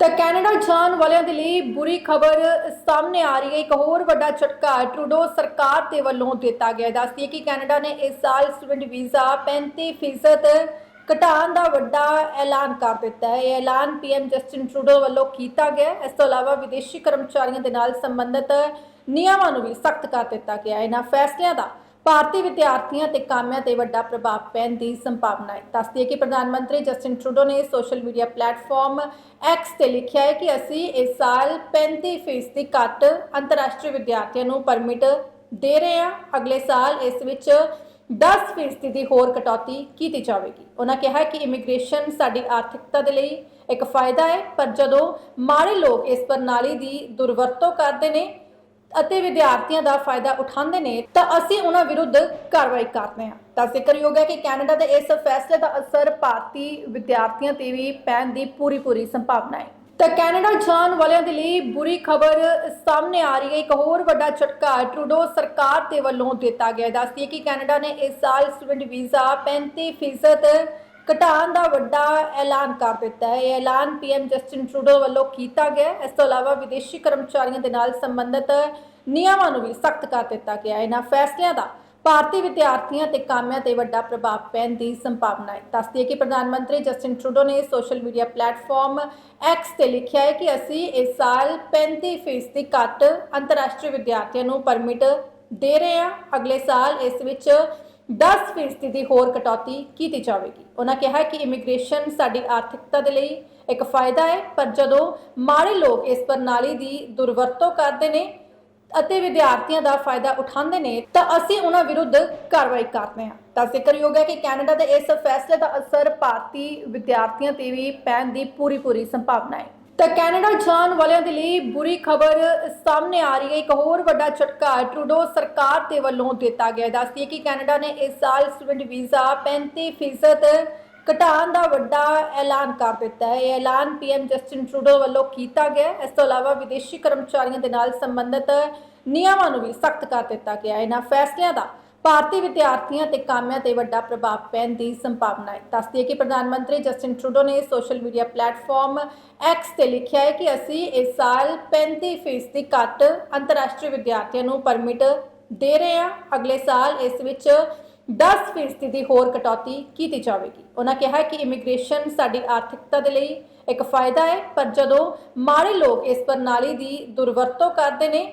ਤਾਂ ਕੈਨੇਡਾ ਜਾਣ ਵਾਲਿਆਂ ਦੇ ਲਈ ਬੁਰੀ ਖਬਰ ਸਾਹਮਣੇ ਆ ਰਹੀ ਹੈ। ਇੱਕ ਹੋਰ ਵੱਡਾ ਝਟਕਾ ਟਰੂਡੋ ਸਰਕਾਰ ਦੇ ਵੱਲੋਂ ਦਿੱਤਾ ਗਿਆ। ਦੱਸਦੀ ਹੈ ਕਿ ਕੈਨੇਡਾ ਨੇ ਇਸ ਸਾਲ ਸਟੂਡੈਂਟ ਵੀਜ਼ਾ 35% ਘਟਾਉਣ ਦਾ ਵੱਡਾ ਐਲਾਨ ਕਰ ਦਿੱਤਾ ਹੈ। ਇਹ ਐਲਾਨ ਪੀਐਮ ਜਸਟਿਨ ਟਰੂਡੋ ਵੱਲੋਂ ਕੀਤਾ ਗਿਆ। ਇਸ ਤੋਂ ਇਲਾਵਾ ਵਿਦੇਸ਼ੀ ਕਰਮਚਾਰੀਆਂ ਦੇ ਨਾਲ ਸੰਬੰਧਿਤ ਨਿਯਮਾਂ ਨੂੰ ਵੀ ਸਖਤ ਕਰ ਦਿੱਤਾ ਗਿਆ ਹੈ। ਇਹਨਾਂ ਫੈਸਲਿਆਂ ਦਾ ਭਾਰਤੀ ਵਿਦਿਆਰਥੀਆਂ ਤੇ ਕਾਮਿਆਂ ਤੇ ਵੱਡਾ ਪ੍ਰਭਾਵ ਪੈਣ ਦੀ ਸੰਭਾਵਨਾ ਹੈ। ਦੱਸਦੀ ਹੈ ਕਿ ਪ੍ਰਧਾਨ ਮੰਤਰੀ ਜਸਟਿਨ ਟਰੂਡੋ ਨੇ ਸੋਸ਼ਲ ਮੀਡੀਆ ਪਲੇਟਫਾਰਮ ਐਕਸ ਤੇ ਲਿਖਿਆ ਹੈ ਕਿ ਅਸੀਂ ਇਸ ਸਾਲ 35% ਦੀ ਘੱਟ ਅੰਤਰਰਾਸ਼ਟਰੀ ਵਿਦਿਆਰਥੀਆਂ ਨੂੰ ਪਰਮਿਟ ਦੇ ਰਹੇ ਹਾਂ। ਅਗਲੇ ਸਾਲ ਇਸ ਵਿੱਚ 10% ਦੀ ਹੋਰ ਕਟੌਤੀ ਕੀਤੀ ਜਾਵੇਗੀ। ਉਹਨਾਂ ਕਿਹਾ ਕਿ ਇਮੀਗ੍ਰੇਸ਼ਨ ਸਾਡੀ ਆਰਥਿਕਤਾ ਦੇ ਲਈ ਇੱਕ ਫਾਇਦਾ ਹੈ, ਪਰ ਜਦੋਂ ਮਾੜੇ ਲੋਕ ਇਸ ਪ੍ਰਣਾਲੀ ਦੀ ਦੁਰਵਰਤੋਂ ਕਰਦੇ ਨੇ ਅਤੇ ਵਿਦਿਆਰਥੀਆਂ ਦਾ ਫਾਇਦਾ ਉਠਾਉਂਦੇ ਨੇ, ਤਾਂ ਅਸੀਂ ਉਹਨਾਂ ਵਿਰੁੱਧ ਕਾਰਵਾਈ ਕਰਦੇ ਹਾਂ। ਤਾਂ ਜ਼ਿਕਰਯੋਗ ਹੈ ਕਿ ਕੈਨੇਡਾ ਦੇ ਇਸ ਫੈਸਲੇ ਦਾ ਅਸਰ ਭਾਰਤੀ ਵਿਦਿਆਰਥੀਆਂ ਤੇ ਵੀ ਪੈਣ ਦੀ ਪੂਰੀ ਪੂਰੀ ਸੰਭਾਵਨਾ ਹੈ। ਤਾਂ ਕੈਨੇਡਾ ਜਾਣ ਵਾਲਿਆਂ ਦੇ ਲਈ ਬੁਰੀ ਖਬਰ ਸਾਹਮਣੇ ਆ ਰਹੀ ਹੈ। ਇੱਕ ਹੋਰ ਵੱਡਾ ਝਟਕਾ ਟਰੂਡੋ ਸਰਕਾਰ ਦੇ ਵੱਲੋਂ ਦਿੱਤਾ ਗਿਆ ਦੱਸਦੀ ਹੈ ਕਿ ਕੈਨੇਡਾ ਨੇ ਇਸ ਸਾਲ ਸਟੂਡੈਂਟ ਵੀਜ਼ਾ 35% ਘਟਾਉਣ ਦਾ ਵੱਡਾ ਐਲਾਨ ਕਰ ਦਿੱਤਾ ਹੈ। ਇਹ ਐਲਾਨ ਪੀਐਮ ਜਸਟਿਨ ਟਰੂਡੋ ਵੱਲੋਂ ਕੀਤਾ ਗਿਆ ਇਸ ਤੋਂ ਇਲਾਵਾ ਵਿਦੇਸ਼ੀ ਕਰਮਚਾਰੀਆਂ ਦੇ ਨਾਲ ਸੰਬੰਧਿਤ ਨਿਯਮਾਂ ਨੂੰ ਵੀ ਸਖਤ ਕਰ ਦਿੱਤਾ ਗਿਆ ਹੈ। ਇਹਨਾਂ ਫੈਸਲਿਆਂ ਦਾ ਭਾਰਤੀ ਵਿਦਿਆਰਥੀਆਂ ਤੇ ਕਾਮਿਆਂ ਤੇ ਵੱਡਾ ਪ੍ਰਭਾਵ ਪੈਣ ਦੀ ਸੰਭਾਵਨਾ ਹੈ। ਦੱਸਦੀ ਹੈ ਕਿ ਪ੍ਰਧਾਨ ਮੰਤਰੀ ਜਸਟਿਨ ਟਰੂਡੋ ਨੇ ਸੋਸ਼ਲ ਮੀਡੀਆ ਪਲੇਟਫਾਰਮ ਐਕਸ ਤੇ ਲਿਖਿਆ ਹੈ ਕਿ ਅਸੀਂ ਇਸ ਸਾਲ 35% ਦੀ ਘੱਟ ਅੰਤਰਰਾਸ਼ਟਰੀ ਵਿਦਿਆਰਥੀਆਂ ਨੂੰ ਪਰਮਿਟ ਦੇ ਰਹੇ ਹਾਂ। ਅਗਲੇ ਸਾਲ ਇਸ ਵਿੱਚ 10% ਦੀ ਹੋਰ ਕਟੌਤੀ ਕੀਤੀ ਜਾਵੇਗੀ। ਉਹਨਾਂ ਕਿਹਾ ਕਿ ਇਮੀਗ੍ਰੇਸ਼ਨ ਸਾਡੀ ਆਰਥਿਕਤਾ ਦੇ ਲਈ ਇੱਕ ਫਾਇਦਾ ਹੈ, ਪਰ ਜਦੋਂ ਮਾੜੇ ਲੋਕ ਇਸ ਪ੍ਰਣਾਲੀ ਦੀ ਦੁਰਵਰਤੋਂ ਕਰਦੇ ਨੇ ਅਤੇ ਵਿਦਿਆਰਥੀਆਂ ਦਾ ਫਾਇਦਾ ਉਠਾਉਂਦੇ ਨੇ, ਤਾਂ ਅਸੀਂ ਉਹਨਾਂ ਵਿਰੁੱਧ ਕਾਰਵਾਈ ਕਰਦੇ ਹਾਂ। ਤਾਂ ਜ਼ਿਕਰਯੋਗ ਹੈ ਕਿ ਕੈਨੇਡਾ ਦੇ ਇਸ ਫੈਸਲੇ ਦਾ ਅਸਰ ਭਾਰਤੀ ਵਿਦਿਆਰਥੀਆਂ ਤੇ ਵੀ ਪੈਣ ਦੀ ਪੂਰੀ ਪੂਰੀ ਸੰਭਾਵਨਾ ਹੈ। ਤਾਂ ਕੈਨੇਡਾ ਜਾਣ ਵਾਲਿਆਂ ਦੇ ਲਈ ਬੁਰੀ ਖਬਰ ਸਾਹਮਣੇ ਆ ਰਹੀ ਹੈ। ਇੱਕ ਹੋਰ ਵੱਡਾ ਝਟਕਾ ਟਰੂਡੋ ਸਰਕਾਰ ਦੇ ਵੱਲੋਂ ਦਿੱਤਾ ਗਿਆ। ਦੱਸਦੀ ਹੈ ਕਿ ਕੈਨੇਡਾ ਨੇ ਇਸ ਸਾਲ ਸਟੂਡੈਂਟ ਵੀਜ਼ਾ 35% ਘਟਾਉਣ ਦਾ ਵੱਡਾ ਐਲਾਨ ਕਰ ਦਿੱਤਾ ਹੈ। ਇਹ ਐਲਾਨ ਪੀਐਮ ਜਸਟਿਨ ਟਰੂਡੋ ਵੱਲੋਂ ਕੀਤਾ ਗਿਆ। ਇਸ ਤੋਂ ਇਲਾਵਾ ਵਿਦੇਸ਼ੀ ਕਰਮਚਾਰੀਆਂ ਦੇ ਨਾਲ ਸੰਬੰਧਿਤ ਨਿਯਮਾਂ ਨੂੰ ਵੀ ਸਖਤ ਕਰ ਦਿੱਤਾ ਗਿਆ ਹੈ। ਇਹਨਾਂ ਫੈਸਲਿਆਂ ਦਾ ਭਾਰਤੀ ਵਿਦਿਆਰਥੀਆਂ ਤੇ ਕਾਮਿਆਂ ਤੇ ਵੱਡਾ ਪ੍ਰਭਾਵ ਪੈਣ ਦੀ ਸੰਭਾਵਨਾ ਹੈ। ਦੱਸਦੀ ਹੈ ਕਿ ਪ੍ਰਧਾਨ ਮੰਤਰੀ ਜਸਟਿਨ ਟਰੂਡੋ ਨੇ ਸੋਸ਼ਲ ਮੀਡੀਆ ਪਲੇਟਫਾਰਮ ਐਕਸ ਤੇ ਲਿਖਿਆ ਹੈ ਕਿ ਅਸੀਂ ਇਸ ਸਾਲ 35% ਦੀ ਘੱਟ ਅੰਤਰਰਾਸ਼ਟਰੀ ਵਿਦਿਆਰਥੀਆਂ ਨੂੰ ਪਰਮਿਟ ਦੇ ਰਹੇ ਹਾਂ। ਅਗਲੇ ਸਾਲ ਇਸ ਵਿੱਚ 10% ਦੀ ਹੋਰ ਕਟੌਤੀ ਕੀਤੀ ਜਾਵੇਗੀ। ਉਹਨਾਂ ਕਿਹਾ ਕਿ ਇਮੀਗ੍ਰੇਸ਼ਨ ਸਾਡੀ ਆਰਥਿਕਤਾ ਦੇ ਲਈ ਇੱਕ ਫਾਇਦਾ ਹੈ, ਪਰ ਜਦੋਂ ਮਾੜੇ ਲੋਕ ਇਸ ਪ੍ਰਣਾਲੀ ਦੀ ਦੁਰਵਰਤੋਂ ਕਰਦੇ ਨੇ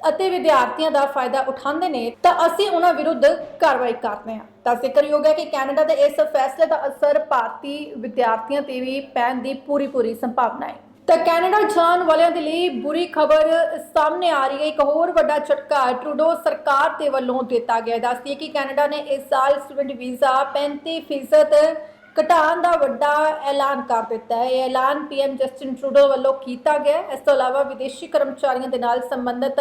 ਅਤੇ ਵਿਦਿਆਰਥੀਆਂ ਦਾ ਫਾਇਦਾ ਉਠਾਉਂਦੇ ਨੇ, ਤਾਂ ਅਸੀਂ ਉਹਨਾਂ ਵਿਰੁੱਧ ਕਾਰਵਾਈ ਕਰਦੇ ਹਾਂ। ਤਾਂ ਜ਼ਿਕਰਯੋਗ ਹੈ ਕਿ ਕੈਨੇਡਾ ਦੇ ਇਸ ਫੈਸਲੇ ਦਾ ਅਸਰ ਭਾਰਤੀ ਵਿਦਿਆਰਥੀਆਂ ਤੇ ਵੀ ਪੈਣ ਦੀ ਪੂਰੀ ਪੂਰੀ ਸੰਭਾਵਨਾ ਹੈ। ਤਾਂ ਕੈਨੇਡਾ ਜਾਣ ਵਾਲਿਆਂ ਦੇ ਲਈ ਬੁਰੀ ਖਬਰ ਸਾਹਮਣੇ ਆ ਰਹੀ ਹੈ। ਇੱਕ ਹੋਰ ਵੱਡਾ ਝਟਕਾ ਟਰੂਡੋ ਸਰਕਾਰ ਦੇ ਵੱਲੋਂ ਦਿੱਤਾ ਗਿਆ ਦੱਸਦੀ ਹੈ ਕਿ ਕੈਨੇਡਾ ਨੇ ਇਸ ਸਾਲ ਸਟੂਡੈਂਟ ਵੀਜ਼ਾ 35% ਘਟਾਉਣ ਦਾ ਵੱਡਾ ਐਲਾਨ ਕਰ ਦਿੱਤਾ ਹੈ। ਇਹ ਐਲਾਨ ਪੀਐਮ ਜਸਟਿਨ ਟਰੂਡੋ ਵੱਲੋਂ ਕੀਤਾ ਗਿਆ ਇਸ ਤੋਂ ਇਲਾਵਾ ਵਿਦੇਸ਼ੀ ਕਰਮਚਾਰੀਆਂ ਦੇ ਨਾਲ ਸੰਬੰਧਿਤ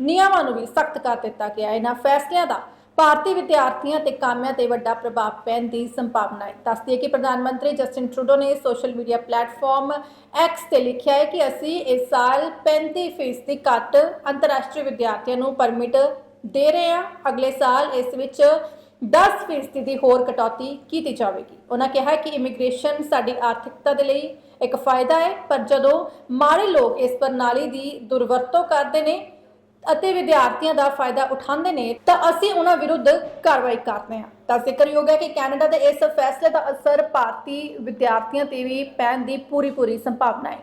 ਨਿਯਮਾਂ ਨੂੰ ਵੀ ਸਖਤ ਕਰ ਦਿੱਤਾ ਗਿਆ ਇਹਨਾਂ ਫੈਸਲਿਆਂ ਦਾ ਭਾਰਤੀ ਵਿਦਿਆਰਥੀਆਂ ਤੇ ਕਾਮਿਆਂ ਤੇ ਵੱਡਾ ਪ੍ਰਭਾਵ ਪੈਣ ਦੀ ਸੰਭਾਵਨਾ ਹੈ। ਦੱਸਦੀ ਹੈ ਕਿ ਪ੍ਰਧਾਨ ਮੰਤਰੀ ਜਸਟਿਨ ਟਰੂਡੋ ਨੇ ਸੋਸ਼ਲ ਮੀਡੀਆ ਪਲੇਟਫਾਰਮ ਐਕਸ ਤੇ ਲਿਖਿਆ ਹੈ ਕਿ ਅਸੀਂ ਇਸ ਸਾਲ 35% ਦੀ ਘੱਟ ਅੰਤਰਰਾਸ਼ਟਰੀ ਵਿਦਿਆਰਥੀਆਂ ਨੂੰ ਪਰਮਿਟ ਦੇ ਰਹੇ ਹਾਂ। ਅਗਲੇ ਸਾਲ ਇਸ ਵਿੱਚ 10% ਦੀ ਹੋਰ ਕਟੌਤੀ ਕੀਤੀ ਜਾਵੇਗੀ। ਉਹਨਾਂ ਕਿਹਾ ਕਿ ਇਮੀਗ੍ਰੇਸ਼ਨ ਸਾਡੀ ਆਰਥਿਕਤਾ ਦੇ ਲਈ ਇੱਕ ਫਾਇਦਾ ਹੈ, ਪਰ ਜਦੋਂ ਮਾੜੇ ਲੋਕ ਇਸ ਪ੍ਰਣਾਲੀ ਦੀ ਦੁਰਵਰਤੋਂ ਕਰਦੇ ਨੇ ਅਤੇ ਵਿਦਿਆਰਥੀਆਂ ਦਾ ਫਾਇਦਾ ਉਠਾਉਂਦੇ ਨੇ, ਤਾਂ ਅਸੀਂ ਉਹਨਾਂ ਵਿਰੁੱਧ ਕਾਰਵਾਈ ਕਰਦੇ ਹਾਂ। ਤਾਂ ਜ਼ਿਕਰਯੋਗ ਹੈ ਕਿ ਕੈਨੇਡਾ ਦੇ ਇਸ ਫੈਸਲੇ ਦਾ ਅਸਰ ਭਾਰਤੀ ਵਿਦਿਆਰਥੀਆਂ ਤੇ ਵੀ ਪੈਣ ਦੀ ਪੂਰੀ ਪੂਰੀ ਸੰਭਾਵਨਾ ਹੈ।